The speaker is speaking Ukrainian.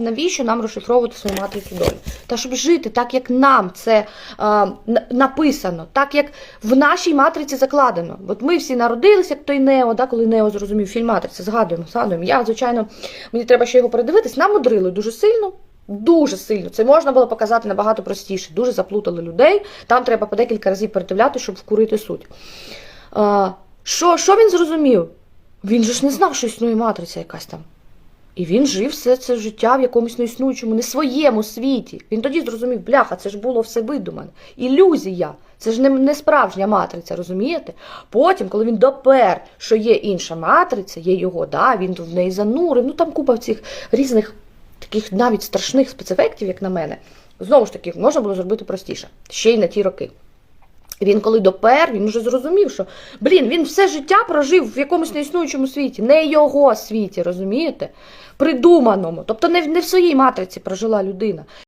Навіщо нам розшифровувати свою матрицю долі? Та щоб жити так, як нам це е, написано, так як в нашій матриці закладено. От ми всі народилися, як той Нео, да, коли Нео зрозумів фільм Матриця, згадуємо, згадуємо. Я, звичайно, мені треба ще його передивитись. Нам мудрили дуже сильно. Дуже сильно. Це можна було показати набагато простіше. Дуже заплутали людей. Там треба по декілька разів передивляти, щоб вкурити суть. Е, що, що він зрозумів? Він же ж не знав, що існує матриця якась там. І він жив все це життя в якомусь неіснуючому, не своєму світі. Він тоді зрозумів, бляха, це ж було все видумане. Ілюзія. Це ж не, не справжня матриця, розумієте? Потім, коли він допер, що є інша матриця, є його, да, він в неї занурив, ну там купа цих різних таких навіть страшних спецефектів, як на мене. Знову ж таки, можна було зробити простіше, ще й на ті роки. Він коли допер, він вже зрозумів, що блін, він все життя прожив в якомусь неіснуючому світі, не його світі, розумієте? Придуманому. Тобто не в, не в своїй матриці прожила людина.